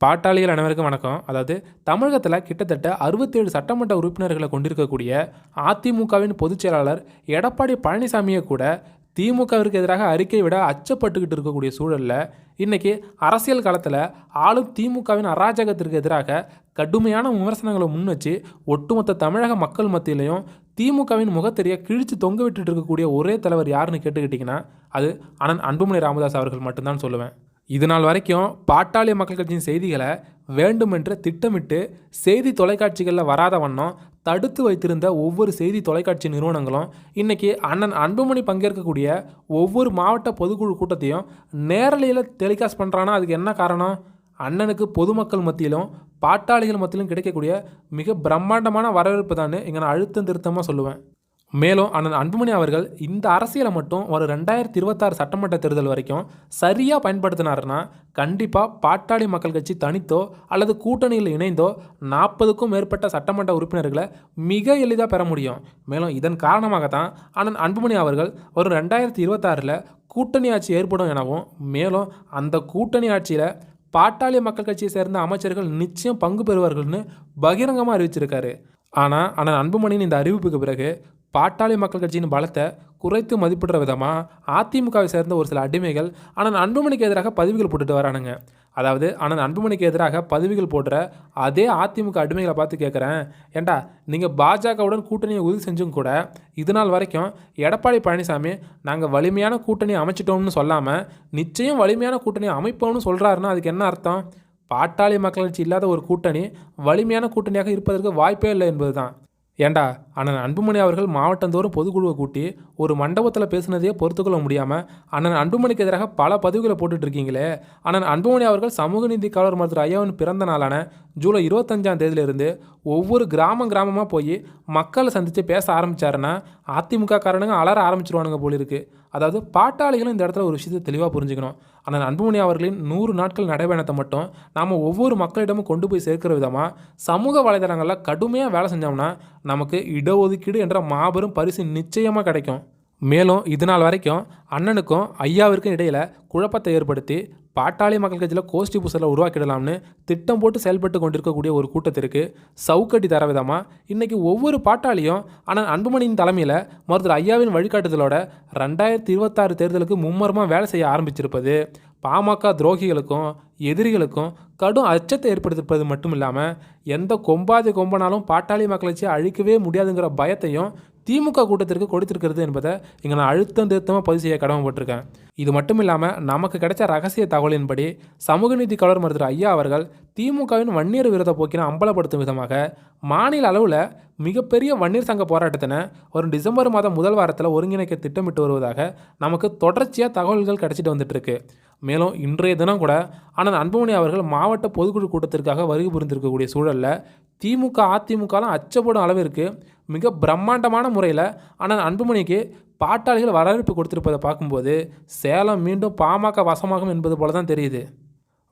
பாட்டாளிகள் அனைவருக்கும் வணக்கம். அதாவது தமிழகத்தில் கிட்டத்தட்ட அறுபத்தேழு சட்டமன்ற உறுப்பினர்களை கொண்டிருக்கக்கூடிய அதிமுகவின் பொதுச் செயலாளர் எடப்பாடி பழனிசாமியை கூட திமுகவிற்கு எதிராக அறிக்கை விட அச்சப்பட்டுக்கிட்டு இருக்கக்கூடிய சூழலில் இன்றைக்கி அரசியல் காலத்தில் ஆளும் திமுகவின் அராஜகத்திற்கு எதிராக கடுமையான விமர்சனங்களை முன் வச்சு ஒட்டுமொத்த தமிழக மக்கள் மத்தியிலையும் திமுகவின் முகத்தெரிய கிழிச்சு தொங்க விட்டுட்டு இருக்கக்கூடிய ஒரே தலைவர் யாருன்னு கேட்டுக்கிட்டிங்கன்னா அது அண்ணன் அன்புமணி ராமதாஸ் அவர்கள் மட்டும்தான் சொல்லுவேன். இது நாள் வரைக்கும் பாட்டாளி மக்கள் கட்சியின் செய்திகளை வேண்டுமென்று திட்டமிட்டு செய்தி தொலைக்காட்சிகளில் வராத வண்ணம் தடுத்து வைத்திருந்த ஒவ்வொரு செய்தி தொலைக்காட்சி நிறுவனங்களும் இன்றைக்கி அண்ணன் அன்புமணி பங்கேற்கக்கூடிய ஒவ்வொரு மாவட்ட பொதுக்குழு கூட்டத்தையும் நேரலையில் டெலிகாஸ்ட் பண்ணுறான்னா அதுக்கு என்ன காரணம்? அண்ணனுக்கு பொதுமக்கள் மத்தியிலும் பாட்டாளிகள் மத்தியிலும் கிடைக்கக்கூடிய மிக பிரம்மாண்டமான வரவேற்பு தான் இங்கே நான் அழுத்தம் திருத்தமாக சொல்லுவேன். மேலும் அண்ணன் அன்புமணி அவர்கள் இந்த அரசியலை மட்டும் ஒரு ரெண்டாயிரத்தி இருபத்தாறு சட்டமன்ற தேர்தல் வரைக்கும் சரியாக பயன்படுத்தினாருன்னா கண்டிப்பாக பாட்டாளி மக்கள் கட்சி தனித்தோ அல்லது கூட்டணியில் இணைந்தோ நாற்பதுக்கும் மேற்பட்ட சட்டமன்ற உறுப்பினர்களை மிக எளிதாக பெற முடியும். மேலும் இதன் காரணமாக தான் அண்ணன் அன்புமணி அவர்கள் ஒரு ரெண்டாயிரத்தி இருபத்தாறில் கூட்டணி ஆட்சி ஏற்படும் எனவும் மேலும் அந்த கூட்டணி ஆட்சியில் பாட்டாளி மக்கள் கட்சியை சேர்ந்த அமைச்சர்கள் நிச்சயம் பங்கு பெறுவார்கள்னு பகிரங்கமாக அறிவிச்சிருக்காரு. ஆனால் அண்ணன் அன்புமணியின் இந்த அறிவிப்புக்கு பிறகு பாட்டாளி மக்கள் கட்சியின் பலத்தை குறைத்து மதிப்பிடுற விதமாக அதிமுகவை சேர்ந்த ஒரு சில அடிமைகள் அண்ணன் அன்புமணிக்கு எதிராக பதிவுகள் போட்டுட்டு வரானுங்க. அதாவது அண்ணன் அன்புமணிக்கு எதிராக பதிவுகள் போடுற அதே அதிமுக அடிமைகளை பார்த்து கேட்குறேன் ஏண்டா நீங்கள் பாஜகவுடன் கூட்டணியை உறுதி செஞ்சும் கூட இது நாள் வரைக்கும் எடப்பாடி பழனிசாமி நாங்கள் வலிமையான கூட்டணி அமைச்சிட்டோம்னு சொல்லாமல் நிச்சயம் வலிமையான கூட்டணி அமைப்போம்னு சொல்கிறாருன்னா அதுக்கு என்ன அர்த்தம்? பாட்டாளி மக்கள் கட்சி இல்லாத ஒரு கூட்டணி வலிமையான கூட்டணியாக இருப்பதற்கு வாய்ப்பே இல்லை என்பது தான் ஏண்டா அண்ணன் அன்புமணி அவர்கள் மாவட்டந்தோறும் பொதுக்குழுவை கூட்டி ஒரு மண்டபத்தில் பேசுனதையே பொறுத்துக்கொள்ள முடியாமல் அண்ணன் அன்புமணிக்கு எதிராக பல பதிவுகளை போட்டுட்டு இருக்கீங்களே அண்ணன் அன்புமணி அவர்கள் சமூக நீதி காவலர் மருத்துவர் ஐயாவின் பிறந்த நாளான ஜூலை இருபத்தஞ்சாம் தேதியிலிருந்து ஒவ்வொரு கிராமம் கிராமமாக போய் மக்களை சந்தித்து பேச ஆரம்பித்தாருன்னா அதிமுக காரணங்க அலற ஆரம்பிச்சிருவானுங்க போல இருக்கு. அதாவது பாட்டாளிகளும் இந்த இடத்துல ஒரு விஷயத்தை தெளிவாக புரிஞ்சுக்கணும். ஆனால் அன்புமணி அவர்களின் நூறு நாட்கள் நடைபயணத்தை மட்டும் நாம் ஒவ்வொரு மக்களிடமும் கொண்டு போய் சேர்க்கிற விதமாக சமூக வலைதளங்களில் கடுமையாக வேலை செஞ்சோம்னா நமக்கு இடஒதுக்கீடு என்ற மாபெரும் பரிசு நிச்சயமாக கிடைக்கும். மேலும் இது நாள் வரைக்கும் அண்ணனுக்கும் ஐயாவிற்கும் இடையில் குழப்பத்தை ஏற்படுத்தி பாட்டாளி மக்கள் கட்சியில் கோஷ்டி புசலை உருவாக்கிடலாம்னு திட்டம் போட்டு செயல்பட்டு கொண்டிருக்கக்கூடிய ஒரு கூட்டத்திற்கு சவுக்கட்டி தர விதமாக இன்றைக்கி ஒவ்வொரு பாட்டாளியும் ஆனால் அன்புமணியின் தலைமையில் மருத்துவர் ஐயாவின் வழிகாட்டுதலோட ரெண்டாயிரத்தி இருபத்தாறு தேர்தலுக்கு மும்மரமாக வேலை செய்ய ஆரம்பிச்சிருப்பது பாமக துரோகிகளுக்கும் எதிரிகளுக்கும் கடும் அச்சத்தை ஏற்படுத்திருப்பது மட்டும் இல்லாமல் எந்த கொம்பாதி கொம்பனாலும் பாட்டாளி மக்களை கட்சியை அழிக்கவே முடியாதுங்கிற பயத்தையும் திமுக கூட்டத்திற்கு கொடுத்திருக்கிறது என்பதை இங்கே நான் அழுத்தம் திருத்தமாக பதிவு செய்ய கடமைப்பட்டிருக்கேன் இது மட்டும் இல்லாமல் நமக்கு கிடைச்ச ரகசிய தகவலின்படி சமூக நீதி கலர் மருத்துவர் ஐயா அவர்கள் திமுகவின் வன்னியர் விரோத போக்கினை அம்பலப்படுத்தும் விதமாக மாநில அளவில் மிகப்பெரிய வன்னியர் சங்க போராட்டத்தினை ஒரு டிசம்பர் மாதம் முதல் வாரத்தில் ஒருங்கிணைக்க திட்டமிட்டு வருவதாக நமக்கு தொடர்ச்சியாக தகவல்கள் கிடைச்சிட்டு வந்துட்டு இருக்கு. மேலும் இன்றைய தினம் கூட ஆனால் அன்புமணி அவர்கள் மாவட்ட பொதுக்குழு கூட்டத்திற்காக வருகை புரிந்திருக்கக்கூடிய சூழலில் திமுக அதிமுகலாம் அச்சப்படும் அளவிற்கு மிக பிரம்மாண்டமான முறையில் ஆனால் அன்புமணிக்கு பாட்டாளிகள் வரவேற்பு கொடுத்திருப்பதை பார்க்கும்போது சேலம் மீண்டும் பாமக வசமாகும் என்பது போல தான் தெரியுது.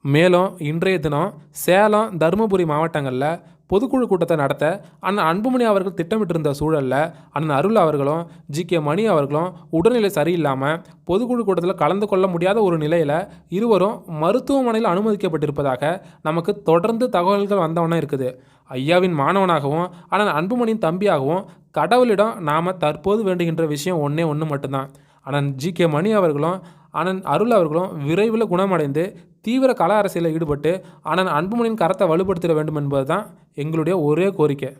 மேலும் இன்றைய தினம் சேலம் தருமபுரி மாவட்டங்களில் பொதுக்குழு கூட்டத்தை நடத்த அண்ணன் அன்புமணி அவர்கள் திட்டமிட்டிருந்த சூழலில் அண்ணன் அருள் அவர்களும் ஜி. கே. மணி அவர்களும் உடல்நிலை சரியில்லாமல் பொதுக்குழு கூட்டத்தில் கலந்து கொள்ள முடியாத ஒரு நிலையில் இருவரும் மருத்துவமனையில் அனுமதிக்கப்பட்டிருப்பதாக நமக்கு தொடர்ந்து தகவல்கள் வந்தவொன்னே இருக்குது. ஐயாவின் மாணவனாகவும் அண்ணன் அன்புமணியின் தம்பியாகவும் கடவுளிடம் நாம் தற்போது வேண்டுகின்ற விஷயம் ஒன்றே ஒன்று மட்டும்தான். அண்ணன் ஜி. கே. மணி அவர்களும் அண்ணன் அருள் அவர்களும் விரைவில் குணமடைந்து தீவிர கல அரசியலில் ஈடுபட்டு அண்ணன் அன்புமணியின் கரத்தை வலுப்படுத்திட வேண்டும் என்பது தான் எங்களுடைய ஒரே கோரிக்கை.